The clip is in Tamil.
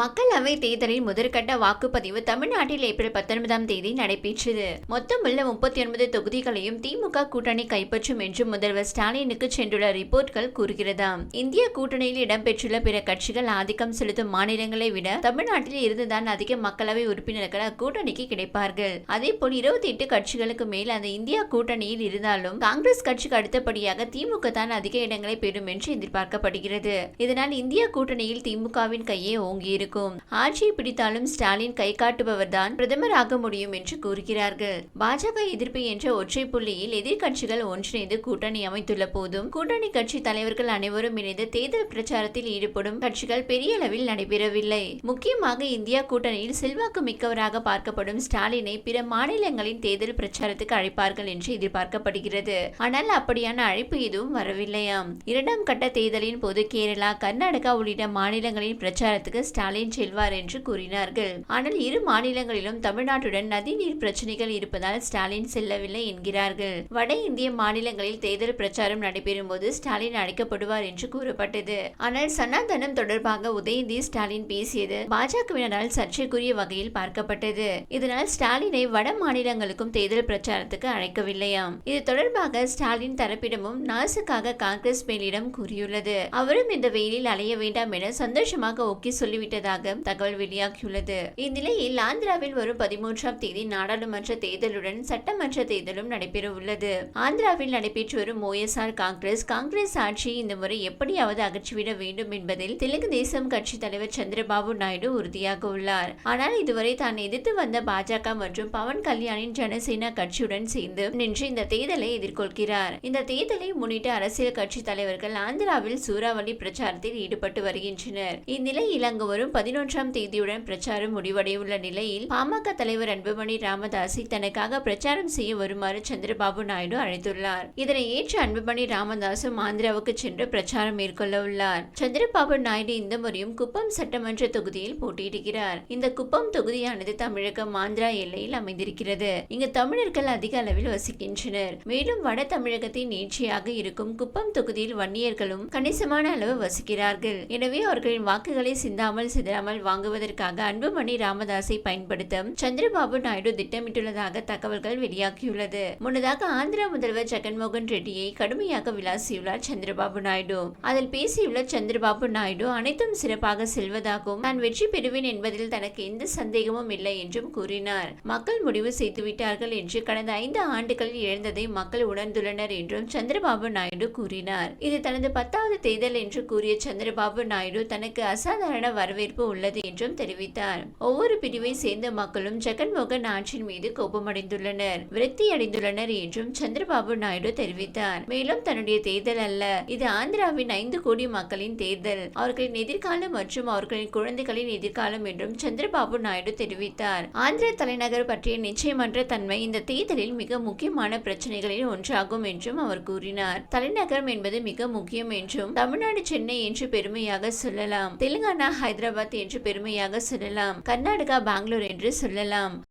மக்களவை தேர்தலின் முதற்கட்ட வாக்குப்பதிவு தமிழ்நாட்டில் ஏப்ரல் பத்தொன்பதாம் தேதி நடைபெற்றது. மொத்தமுள்ள முப்பத்தி ஒன்பது தொகுதிகளையும் திமுக கூட்டணி கைப்பற்றும் என்று முதல்வர் ஸ்டாலினுக்கு சென்றுள்ள ரிப்போர்ட்கள் கூறுகிறதாம் இந்திய கூட்டணியில் இடம்பெற்றுள்ள பிற கட்சிகள் ஆதிக்கம் செலுத்தும் மாநிலங்களை விட தமிழ்நாட்டில் இருந்துதான் அதிக மக்களவை உறுப்பினர்கள் அக்கூட்டணிக்கு கிடைப்பார்கள். அதேபோல் இருபத்தி எட்டு கட்சிகளுக்கு மேல் அந்த இந்தியா கூட்டணியில் இருந்தாலும் காங்கிரஸ் கட்சிக்கு அடுத்தபடியாக திமுக தான் அதிக இடங்களை பெறும் என்று எதிர்பார்க்கப்படுகிறது. இதனால் இந்திய கூட்டணியில் திமுகவின் கையே இருக்கும். ஆட்சியை பிடித்தாலும் ஸ்டாலின் கை காட்டுபவர்தான் பிரதமர் ஆக முடியும் என்று கூறுகிறார்கள். பாஜக எதிர்ப்பு என்ற ஒற்றை புள்ளியில் எதிர்கட்சிகள் ஒன்றிணைந்து கூட்டணி அமைத்துள்ள போதும் கூட்டணி கட்சி தலைவர்கள் அனைவரும் இணைந்து தேர்தல் பிரச்சாரத்தில் ஈடுபடும் கட்சிகள் பெரிய அளவில் நடைபெறவில்லை. முக்கியமாக இந்தியா கூட்டணியில் செல்வாக்கு மிக்கவராக பார்க்கப்படும் ஸ்டாலினை பிற மாநிலங்களின் தேர்தல் பிரச்சாரத்துக்கு அழைப்பார்கள் என்று எதிர்பார்க்கப்படுகிறது. ஆனால் அப்படியான அழைப்பு எதுவும் வரவில்லையாம். இரண்டாம் கட்ட தேர்தலின் போது கேரளா கர்நாடகா உள்ளிட்ட மாநிலங்களின் பிரச்சாரத்துக்கு ஸ்டாலின் செல்வார் என்று கூறினார்கள். ஆனால் இரு மாநிலங்களிலும் தமிழ்நாட்டுடன் நதிநீர் பிரச்சனைகள் இருப்பதால் ஸ்டாலின் செல்லவில்லை என்கிறார்கள். வட இந்திய மாநிலங்களில் தேர்தல் பிரச்சாரம் நடைபெறும் போது ஸ்டாலின் அழைக்கப்படுவார் என்று கூறப்பட்டது. ஆனால் சனாதனம் தொடர்பாக உதயநிதி ஸ்டாலின் பேசியது பாஜகவினரால் சர்ச்சைக்குரிய வகையில் பார்க்கப்பட்டது. இதனால் ஸ்டாலினை வட மாநிலங்களுக்கும் தேர்தல் பிரச்சாரத்துக்கு அழைக்கவில்லையாம். இது தொடர்பாக ஸ்டாலின் தரப்பிடமும் நாசுக்காக காங்கிரஸ் மேலிடம் கூறியுள்ளது. அவரும் இந்த வெயிலில் அலைய வேண்டாம் என சந்தோஷமாக ஒக்கி வெளியிட்டதாக தகவல் வெளியாகியுள்ளது. இந்நிலையில் ஆந்திராவில் வரும் பதிமூன்றாம் தேதி நாடாளுமன்ற தேர்தலுடன் சட்டமன்ற தேர்தலும் நடைபெற உள்ளது ஆந்திராவில் நடைபெற்று வரும் ஓஎஸ்ஆர் காங்கிரஸ் காங்கிரஸ் ஆட்சியை இந்த முறை எப்படியாவது அகற்றிவிட வேண்டும் என்பதில் தெலுங்கு தேசம் கட்சி தலைவர் சந்திரபாபு நாயுடு உறுதியாக உள்ளார். ஆனால் இதுவரை தான் எதிர்த்து வந்த பாஜக மற்றும் பவன் கல்யாணின் ஜனசேனா கட்சியுடன் சேர்ந்து நின்று இந்த தேர்தலை எதிர்கொள்கிறார். இந்த தேர்தலை முன்னிட்டு அரசியல் கட்சி தலைவர்கள் ஆந்திராவில் சூறாவளி பிரச்சாரத்தில் ஈடுபட்டு வருகின்றனர். இந்நிலையில் அங்கு வரும் பதினொன்றாம் தேதியுடன் பிரச்சாரம் முடிவடையுள்ள நிலையில் பாமக தலைவர் அன்புமணி ராமதாஸை தனக்காக பிரச்சாரம் செய்ய வருமாறு சந்திரபாபு நாயுடு அழைத்துள்ளார். இதனை ஏற்று அன்புமணி ராமதாசு ஆந்திராவுக்கு சென்று பிரச்சாரம் மேற்கொள்ள உள்ளார். சந்திரபாபு நாயுடு இந்த முறையும் குப்பம் சட்டமன்ற தொகுதியில் போட்டியிடுகிறார். இந்த குப்பம் தொகுதியானது தமிழகம் ஆந்திரா எல்லையில் அமைந்திருக்கிறது. இங்கு தமிழர்கள் அதிக அளவில் வசிக்கின்றனர். மேலும் வட தமிழகத்தின் நீட்சியாக இருக்கும் குப்பம் தொகுதியில் வன்னியர்களும் கணிசமான அளவு வசிக்கிறார்கள். எனவே அவர்களின் வாக்குகளை சிந்தாமல் சிதறாமல் வாங்குவதற்காக அன்புமணி ராமதாஸை பயன்படுத்த சந்திரபாபு நாயுடு திட்டமிட்டுள்ளதாக தகவல்கள் வெளியாகியுள்ளது. முன்னதாக ஆந்திர முதல்வர் ஜெகன்மோகன் ரெட்டியை கடுமையாக விளாசியுள்ளார் சந்திரபாபு நாயுடு. அதில் பேசியுள்ள சந்திரபாபு நாயுடு அனைத்தும் சிறப்பாக செல்வதாகவும் நான் வெற்றி பெறுவேன் என்பதில் தனக்கு எந்த சந்தேகமும் இல்லை என்றும் கூறினார். மக்கள் முடிவு செய்துவிட்டார்கள் என்று கடந்த ஐந்து ஆண்டுகளில் இழந்ததை மக்கள் உணர்ந்துள்ளனர் என்றும் சந்திரபாபு நாயுடு கூறினார். இது தனது பத்தாவது தேர்தல் என்று கூறிய சந்திரபாபு நாயுடு தனக்கு அசாதாரண வரவேற்பு உள்ளது என்றும் தெரிவித்தார். ஒவ்வொரு பிரிவை சேர்ந்த மக்களும் ஜெகன்மோகன் ஆட்சியின் மீது கோபமடைந்துள்ளனர். விரக்தி அடைந்துள்ளனர் என்றும் சந்திரபாபு நாயுடு தெரிவித்தார். மேலும் தன்னுடைய தேர்தல் அல்ல இது ஆந்திராவின் ஐந்து கோடி மக்களின் தேர்தல். அவர்களின் எதிர்காலம் மற்றும் அவர்களின் குழந்தைகளின் எதிர்காலம் என்றும் சந்திரபாபு நாயுடு தெரிவித்தார். ஆந்திர தலைநகர் பற்றிய நிச்சயமன்ற தன்மை இந்த தேர்தலில் மிக முக்கியமான பிரச்சனைகளில் ஒன்றாகும் என்றும் அவர் கூறினார். தலைநகரம் என்பது மிக முக்கியம் என்றும் தமிழ்நாடு சென்னை என்று பெருமையாக சொல்லலாம். தெலுங்கானா ஹைதராபாத் என்று பெருமையாக சொல்லலாம். கர்நாடகா பெங்களூர் என்று சொல்லலாம்.